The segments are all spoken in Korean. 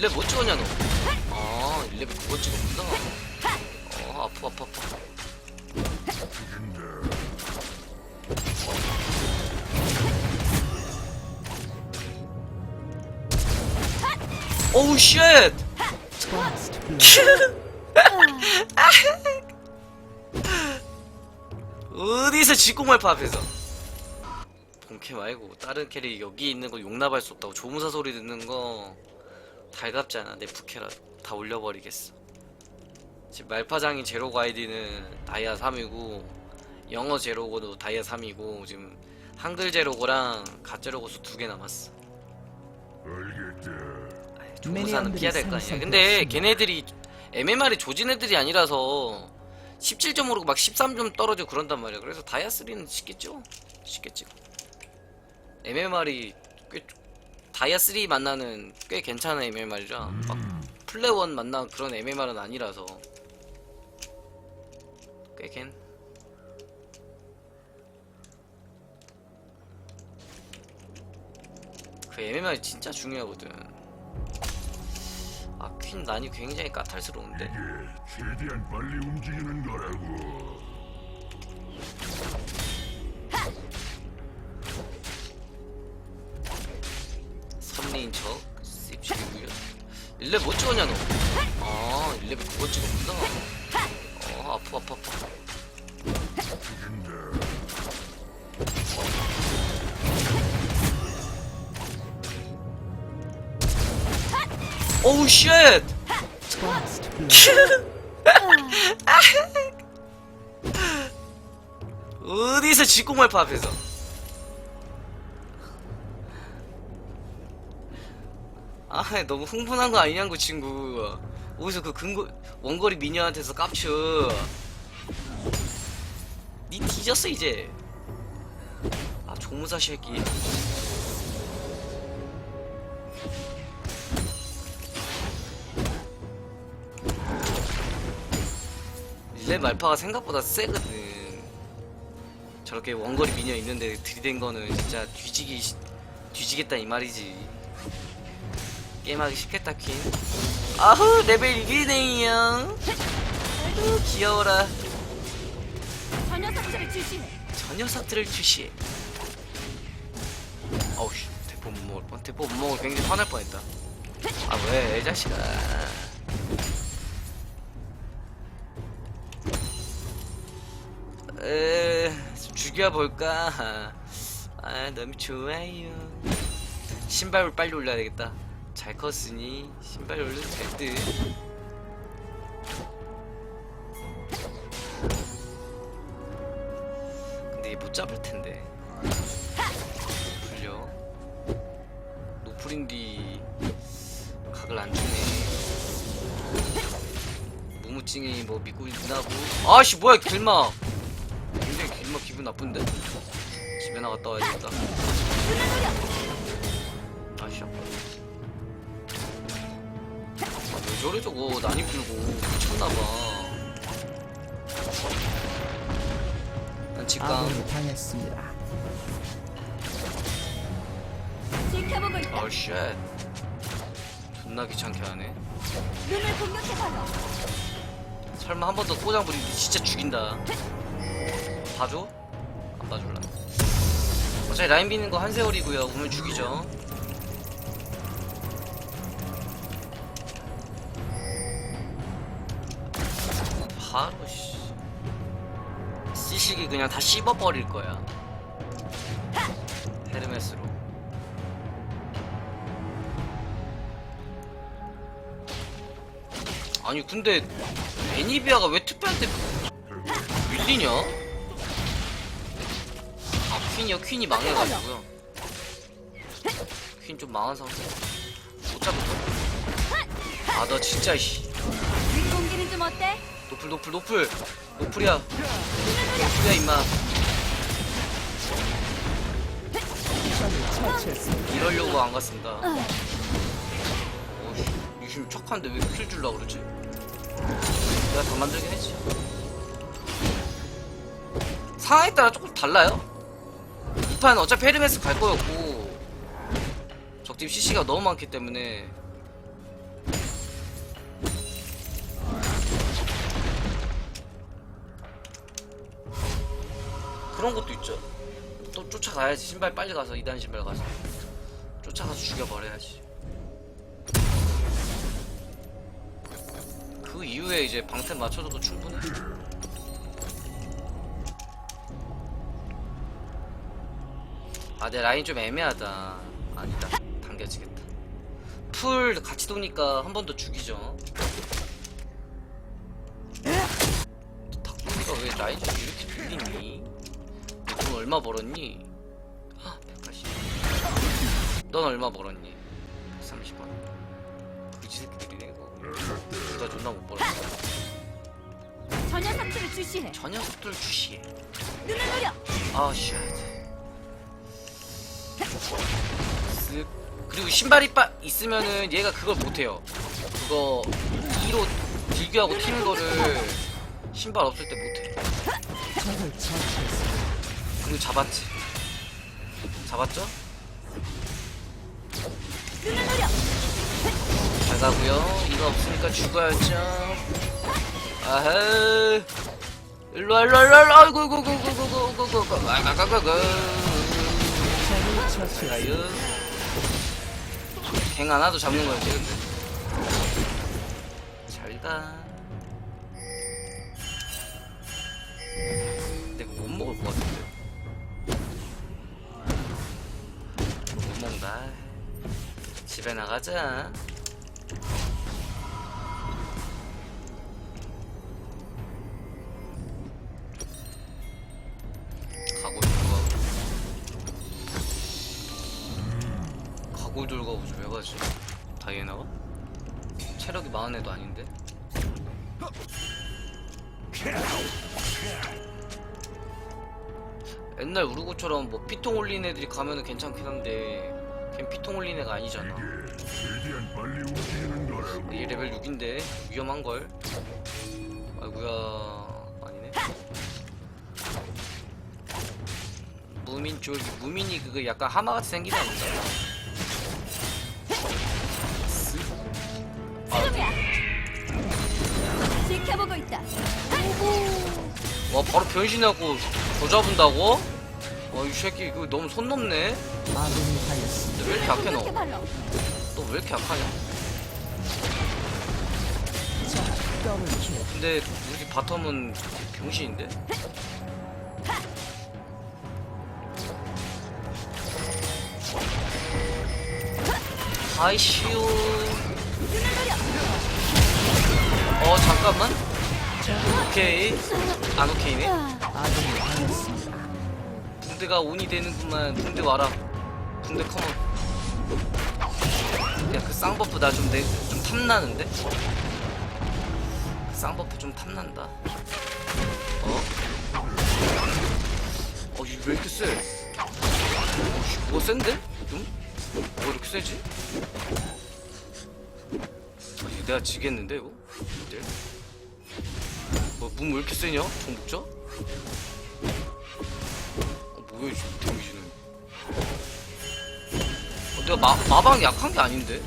1레벨 못 찍었냐 너? 아 1레벨 그거 찍었구나. 어 아파 아파 아파. 오우 쉣! 어디서 직공말파 앞에서? 본캐 말고 다른 캐릭 여기 있는 거 용납할 수 없다고 조무사 소리 듣는 거 달갑잖아 내 부캐라 다 올려버리겠어. 지금 말파장인 제로 가이디는 다이아 3이고 영어 제로고도 다이아 3이고 지금 한글 제로고랑 가제로고 수 두 개 남았어. 조무사는 피해야 될 거 아니야. 근데 걔네들이 MMR이 조진 애들이 아니라서 17점 오르고 막 13점 떨어지고 그런단 말이야. 그래서 다이아 3는 쉽겠죠? 쉽겠지. MMR이 꽤 다이아 3 만나는 꽤 괜찮은 MMR이라 막 플레원 만나 그런 MMR은 아니라서 꽤 괜. 그 MMR이 진짜 중요하거든. 아 퀸 난이 굉장히 까탈스러운데. 이게 최대한 빨리 움직이는 거라고. 1레벨 못 찍었냐 너? 아 1레벨 그거 찍었구나. 어 아파 아파 아파. 오우 쉣! 어디서 직공말파 앞에서 아 너무 흥분한 거 아니냐고 친구. 어디서 그 근거 원거리 미녀한테서 깝쳐. 니 뒤졌어 이제. 아 조무사 새끼. 내 말파가 생각보다 세거든. 저렇게 원거리 미녀 있는데 들이댄 거는 진짜 뒤지기 시- 뒤지겠다 이 말이지 게임하기 쉽겠다 퀸. 아후 레벨 1이네요 아이고 귀여워라. 저 녀석들을 주시해. 저 녀석들을 주시해 어우씨. 대포 못 먹을 뻔 대포 못 먹을 굉장히 화날 뻔했다. 아왜 자식아. 에, 좀 죽여볼까? 아 너무 좋아요. 신발을 빨리 올려야 되겠다 잘 컸으니 신발 올려도 될듯 근데 얘 못 잡을 텐데. 풀려. 노프린디 각을 안 주네. 무무찡이 뭐 믿고 있나고. 아씨 뭐야 길막. 굉장히 길막 기분 나쁜데. 집에 나갔다 와야겠다. 아씨 왜 저래 저거 난이 풀고 미쳤나봐. 난 직감. 아군이 당했습니다. 지켜보고 있다. 어 쉣. 존나 귀찮게 하네. 눈을 공격해봐요. 설마 한 번더 꼬장 부리면 진짜 죽인다. 봐줘? 안 봐줄라. 어차피 라인 비는 거 한세월이고요. 오면 죽이죠. 바로 씨. 씨식이 그냥 다 씹어버릴 거야. 헤르메스로. 아니 근데 애니비아가 왜 투표한테 밀리냐? 아 퀸이요 퀸이 망해가지고요 퀸 좀 망한 상태 못 잡을까? 아나 진짜 씨 공기는 좀 어때? 노플 노플 노플. 노플이야. 노플이야 임마. 이러려고 안 갔습니다. 어씨 유심 척한데 왜 킬 줄라 그러지? 내가 더 만들긴 했지. 상황에 따라 조금 달라요. 이판 어차피 헤르메스 갈 거였고 적팀 CC가 너무 많기 때문에 그런 것도 있죠. 또 쫓아가야지. 신발 빨리 가서 2단 신발 가서 쫓아가서 죽여버려야지. 그 이후에 이제 방템 맞춰줘도 충분해. 아, 내 라인 좀 애매하다. 아니다. 당겨지겠다. 풀 같이 도니까 한 번 더 죽이죠. 닭고기가 왜 라인 좀 이렇게 들리니? 얼마 벌었니? 아, 180. 넌 얼마 벌었니? 130원. 그지 새끼들이네, 이거. 누가 존나 못 벌었어. 저 녀석들을 주시해. 저 녀석들 주시해. 눈을 노려. 아, 씨. 쓱. 그리고 신발이 빠 있으면은 얘가 그걸 못해요. 그거 2로 딜교하고 튀는 거를 신발 없을 때 못해. 적을 처치했습니다. 우리 잡았지. 잡았죠? 잘 가고요. 이거 없으니까 죽어야죠. 아하. 일로와 일로와 일로와 아이고 이고 이고 이고 이고 이고 이고. 아가가가가. 아유 갱 하나도 잡는 거였지 근데. 잘가. 내가 못 먹을 것 같은데. 집에 나가자. 가고 들고 가고 좀 해가지 다이애나가? 체력이 애도 아닌데 옛날 우르고처럼 뭐 피통 올린 애들이 가면은 괜찮긴 한데 걘 피통 올린 애가 아니잖아. 얘 레벨 6인데 위험한걸 아이구야 아니네 무민 쫄기 무민이 그거 약간 하마같이 생기지 않는다 지금이야. 지켜보고 있다. 와 바로 변신하고 더 잡은다고? 와 이 새끼 이거 너무 손 넘네 왜 이렇게 약해 공격해 너? 발로. 너왜 이렇게 약하냐? 근데 우리 바텀은 병신인데? 아이씨오 어 잠깐만 오케이 안 오케이네 아군이 하였습니다. 붕대가 온이 되는구만 붕대 와라 붕대 컴온 야그 쌍버프 나 좀 내 좀 탐나는데 쌍버프 좀 탐난다 어? 어, 이거 왜 이렇게 세? 어, 씨, 뭐가 센데? 좀? 뭐가 이렇게 세지? 아, 이거 내가 지겠는데, 이거? 이제? 뭐, 문왜 이렇게 세냐? 정복자? 어, 뭐야, 이 데미지는. 어, 내가 마, 마방 약한 게 아닌데?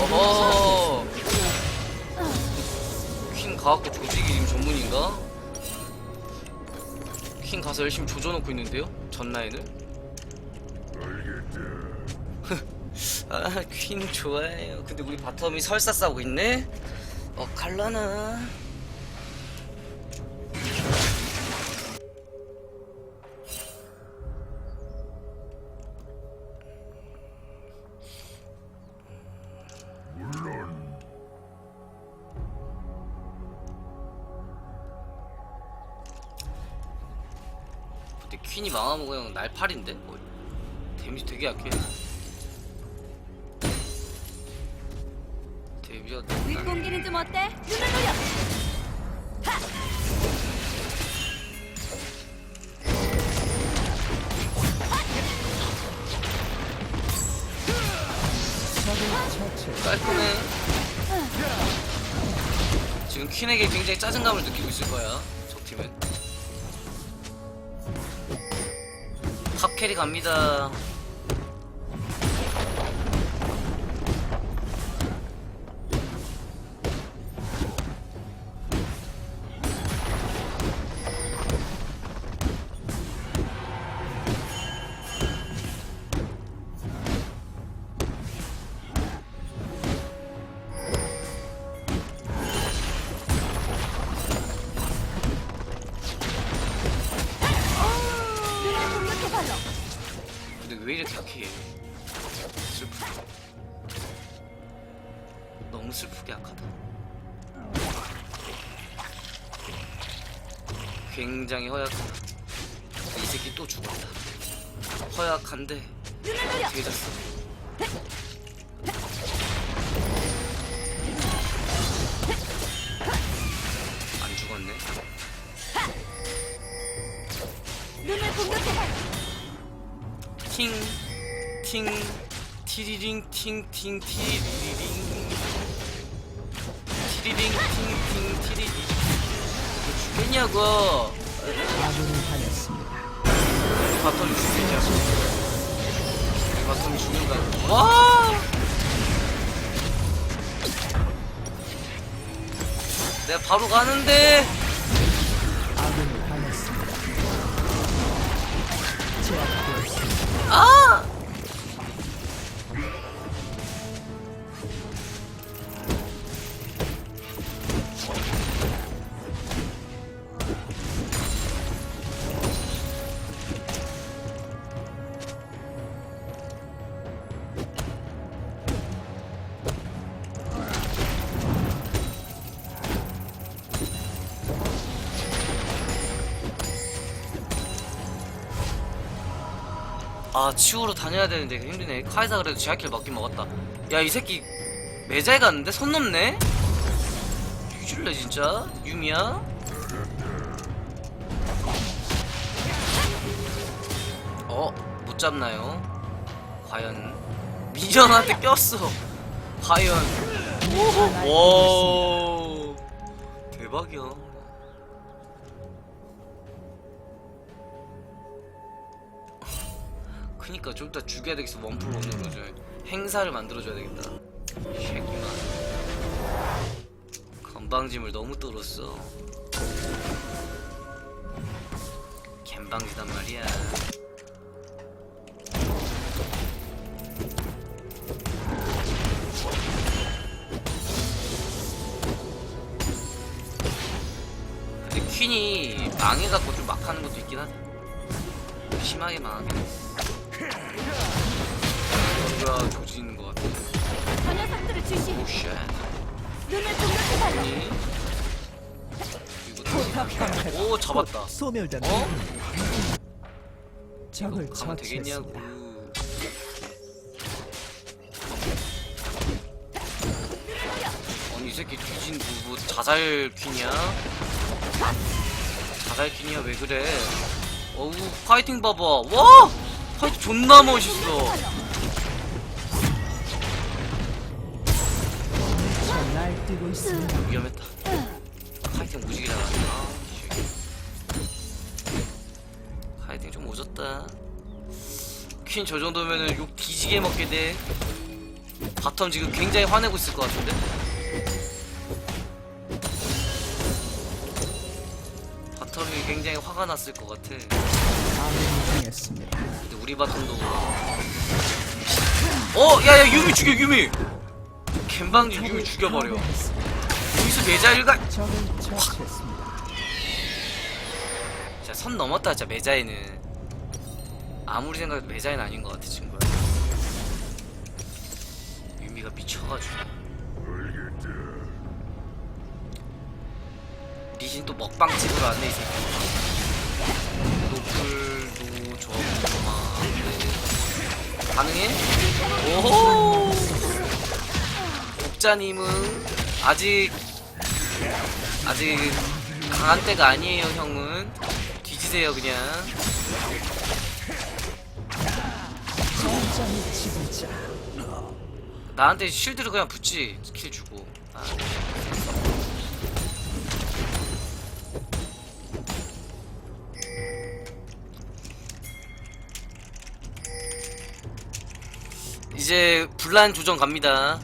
어허. 퀸 가갖고 조지기님 전문인가? 퀸 가서 열심히 조져놓고 있는데요? 전 라인을? 알겠다. 아, 퀸 좋아해요. 근데 우리 바텀이 설사 싸우고 있네? 어, 갈라나? 물론 근데 퀸이 망하면 그냥 날팔인데? 뭐, 데미지 되게 약해. 윗공기는 좀 어때? 눈을. 적을 처치했습니다. 깔끔해. 지금 퀸에게 굉장히 짜증감을 느끼고 있을 거야. 적 팀은. 탑 캐리 갑니다. 굉장히 허약하다 이 새끼 또 죽었다 허약한데 노려. 뒤졌어 안 죽었네 눈을 공격해. 팅, 팅, 티리링, 팅, 팅, 티리링. 티리링, 팅, 팅, 티리링. 바텀이 죽겠냐고. 이 바텀이 죽는다. 와! 내가 바로 가는데. 아 아! 아 치우러 다녀야 되는데 힘드네 카이사 그래도 제약킬 맞긴 먹었다 야 이 새끼 매잘 갔는데 손 넘네? 뒤질래 진짜? 유미야? 어? 못 잡나요? 과연 미전한테 꼈어 과연 와 대박이야 그니까 좀 이따 죽여야 되겠어. 원풀 원으로 저 행사를 만들어줘야 되겠다. 이 새끼만 건방짐을 너무 떨었어. 갬방지단 말이야. 근데 퀸이 망해갖고 좀 막하는 것도 있긴 하다. 심하게 망하긴 했어 눈을 공격해 달라. 아니 포탑 방패가 오 잡았다. 어? 적을 이거 가면 되겠냐고 처치했습니다. 아니 이 새끼 뒤진 뭐, 뭐 자살 퀸이야? 자살 퀸이야 왜 그래 어우 파이팅 봐봐 와 파이팅 존나 멋있어 저 날뛰고 있습니다. 위험했다. 파이팅 무지개 잘하네. 아. 파이팅 좀 오졌다. 퀸 저 정도면은 욕 뒤지게 먹게 돼. 바텀 지금 굉장히 화내고 있을 것 같은데? 바텀이 굉장히 화가 났을 것 같아. 근데 우리 바텀도. 어 야야 유미 죽여 유미 갬방지 유미 죽여버려 여기서 메자일가 적을 처치했습니다. 진짜 선 넘었다 진짜 메자이는 아무리 생각해도 메자이는 아닌 것 같아 친구야 유미가 미쳐가지고. 리신 또 먹방 찍으러 왔네 이 새끼 노플 노저 노마 가능해? 오호 독자님은 아직 아직 강한 때가 아니에요 형은 뒤지세요 그냥. 나한테 쉴드를 그냥 붙지 스킬 주고 아. 이제 분란 조정 갑니다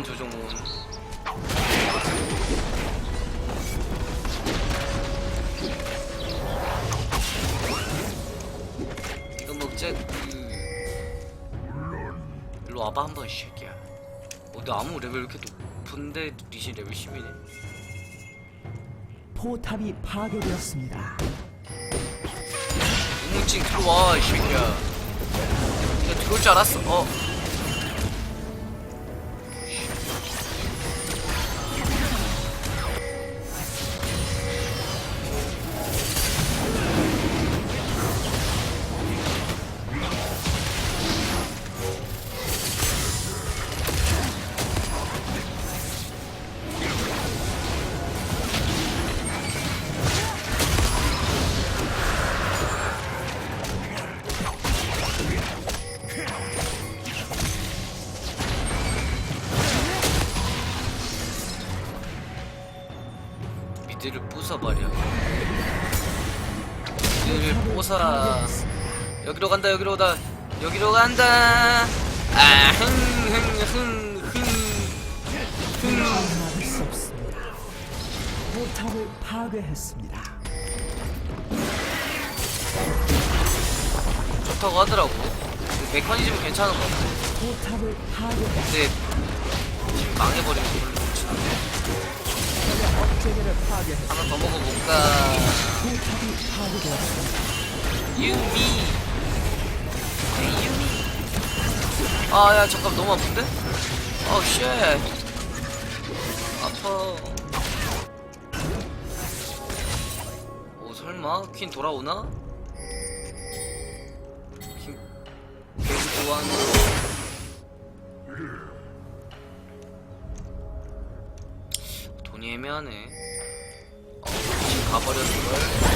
조정 온 이거 먹자. 그 일로 와봐 한번 이 새끼야. 어, 너 아무 레벨 왜 이렇게 높 아픈데 리신 레벨 10이네. 포탑이 파괴되었습니다. 우물찡 들어와 이 새끼야. 내가 들어올 줄 알았어. 어 부숴라 여기로 간다 여기로 간다 여기로 간다 아흥흥흥흥 막을 수 없습니다. 포탑을 파괴했습니다. 좋다고 하더라고 그 메커니즘은 괜찮은 것 같아 포탑을 파괴했습니다. 근데 팀 망해버리면 별로 좋지 않네 업체계를 파괴했습니다. 하나 더 먹어볼까 포탑이 파괴되었습니다. 유미. 에이, 유미. 아야 잠깐 너무 아픈데? 어우 쉣. 아파. 오 설마? 퀸 돌아오나? 퀸 계속 좋아하는 돈이 애매하네. 어 지금 가버렸는 걸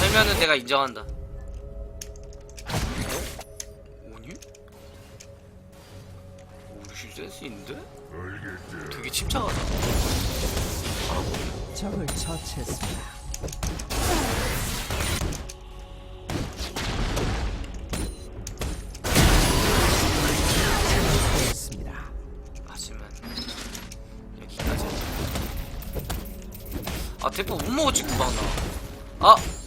살면은 내가 인정한다. 어? 오니? 우리 실 센스 있는데? 되게 침착하다. 적을 처치했습니다. 되었습니다. 하지만 여기까지. 아 대포 못 먹었지 구방 나. 아.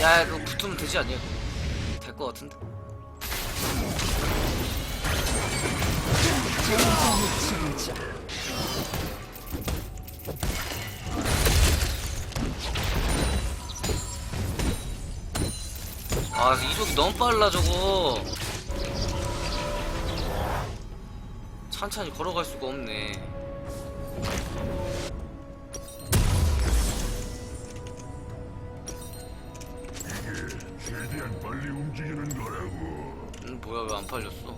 야, 그거 붙으면 되지 않냐? 될것 같은데. 아, 이속이 너무 빨라 저거. 천천히 걸어갈 수가 없네. 빨리 움직이는 거라고. 음, 뭐야 왜 안 팔렸어?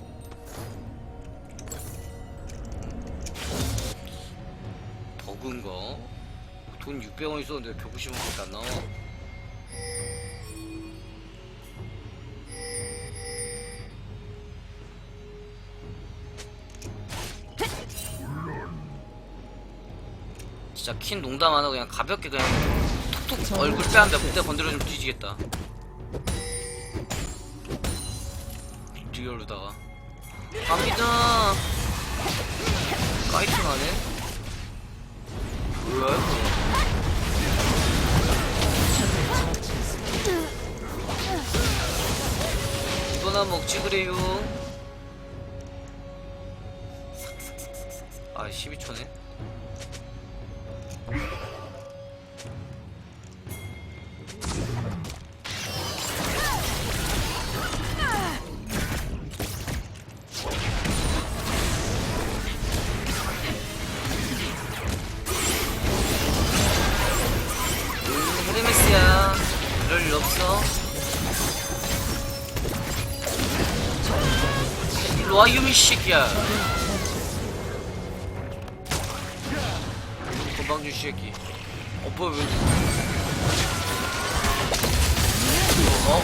버그인가? 돈 600원 있었는데 150원밖에 안 나와. 진짜 킨 농담 안 하고 그냥 가볍게 그냥 툭툭 얼굴 빼한데 그때 건드려주면 뒤지겠다. 리얼로다가 갑니다. 까이팅 하네 뭐야 이거? 이거나 먹지 그래요. 아 12초네 유미 새끼야. 건방진 새끼. 어, 뭐야, 왜. 어?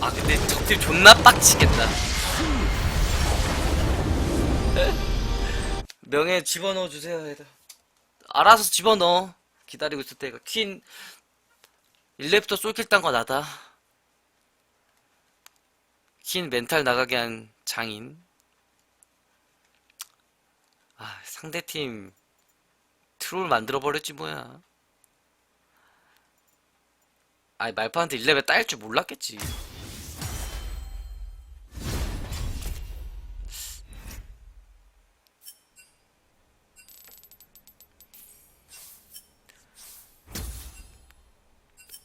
아, 근데 적팀 존나 빡치겠다. 명예 집어넣어 주세요. 얘들. 알아서 집어넣어. 기다리고 있을 때가 퀸 1렙부터 쏠킬 딴 거 나다. 퀸 멘탈 나가게 한 장인. 아, 상대팀 트롤 만들어버렸지 뭐야. 아니, 말파한테 1레벨 따일 줄 몰랐겠지.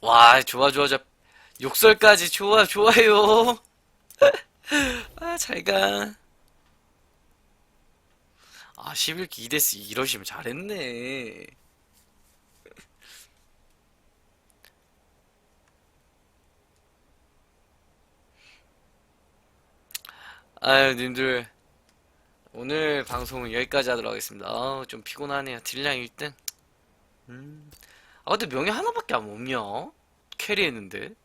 와, 좋아, 좋아, 좋아. 욕설까지 좋아, 좋아요. 아, 잘 가. 아, 11기 2데스 이러시면 잘했네. 아유, 님들. 오늘 방송은 여기까지 하도록 하겠습니다. 아우, 좀 피곤하네요. 딜량 1등. 음. 아, 근데 명예 하나밖에 안 없냐? 캐리했는데.